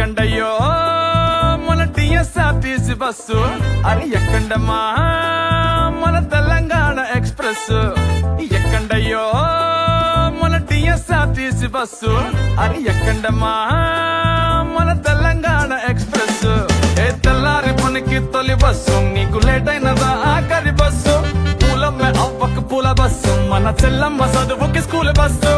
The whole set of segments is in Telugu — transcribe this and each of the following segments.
ఎక్కండయ్యో మన టిఎస్ఆర్టీసీ బస్సు అని ఎక్కండమ్మా మన తెలంగాణ ఎక్స్ప్రెస్ ఎక్కండయ్యో మన టిఎస్ఆర్టీసీ బస్సు అని ఎక్కండమ్మా మన తెలంగాణ ఎక్స్ప్రెస్ ఏ తెల్లారి పనికి తొలి బస్సు నీకు లేట్ అయినదా ఆఖరి బస్సు. పూలమ్మ అవ్వకు పూల బస్సు మన చెల్లమ్మ చదువుకి స్కూల్ బస్సు.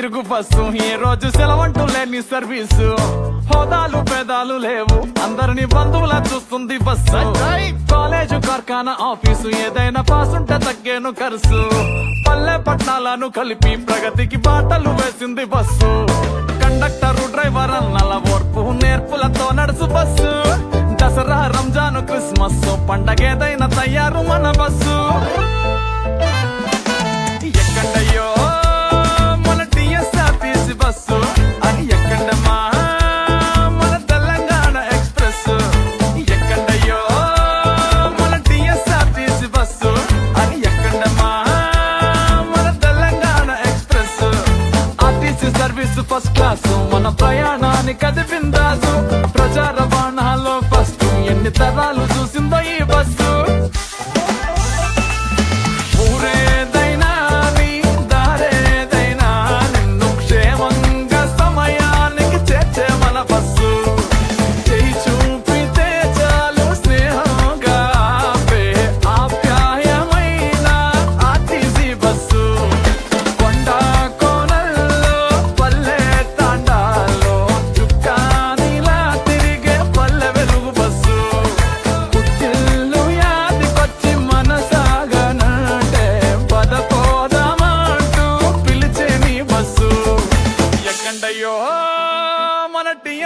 తిరుగు బస్సు. ఈ రోజు సెలవంటూ లేని సర్వీసు. హోదాలు పేదాలు లేవు. అందరిని బంధువులా చూస్తుంది బస్సు. కాలేజు కార్ఖానా ఆఫీసు. ఏదైనా పాస్ ఉంటే తగ్గేను ఖర్చు పల్లె పట్నాలను కలిపి ప్రగతికి బాటలు వేసింది బస్సు. కండక్టరు డ్రైవర్ అన్నల ఓర్పు నేర్పులతో నడుసు బస్సు. దసరా రంజాను క్రిస్మస్ పండగ ఏదైనా తయారు మన బస్సు. ఫస్ట్ క్లాస్ మన ప్రయాణానికి అది బిందాసు ప్రజా రవాణాలో ఫస్ట్ ఎన్ని తరాలు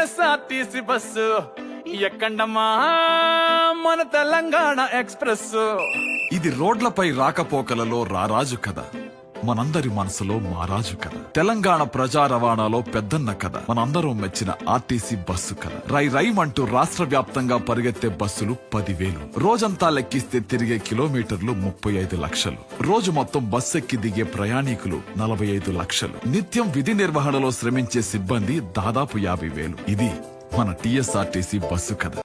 మన బస్సు. ఎక్కండమ్మా? మన తెలంగాణ ఎక్స్ప్రెస్ ఇది రోడ్లపై రాకపోకలలో రారాజు కదా మనందరి మనసులో మారాజు కథ. తెలంగాణ ప్రజా రవాణాలో పెద్దన్న కథ. మనందరం మెచ్చిన ఆర్టీసీ బస్సు కథ. రై రైమంటూ రాష్ట్ర వ్యాప్తంగా పరిగెత్తే బస్సులు పదివేలు. రోజంతా లెక్కిస్తే తిరిగే కిలోమీటర్లు ముప్పై ఐదు లక్షలు. రోజు మొత్తం బస్సు ఎక్కి దిగే ప్రయాణికులు నలభై ఐదు లక్షలు. నిత్యం విధి నిర్వహణలో శ్రమించే సిబ్బంది దాదాపు యాభై వేలు. ఇది మన టీఎస్ఆర్టీసీ బస్సు కథ.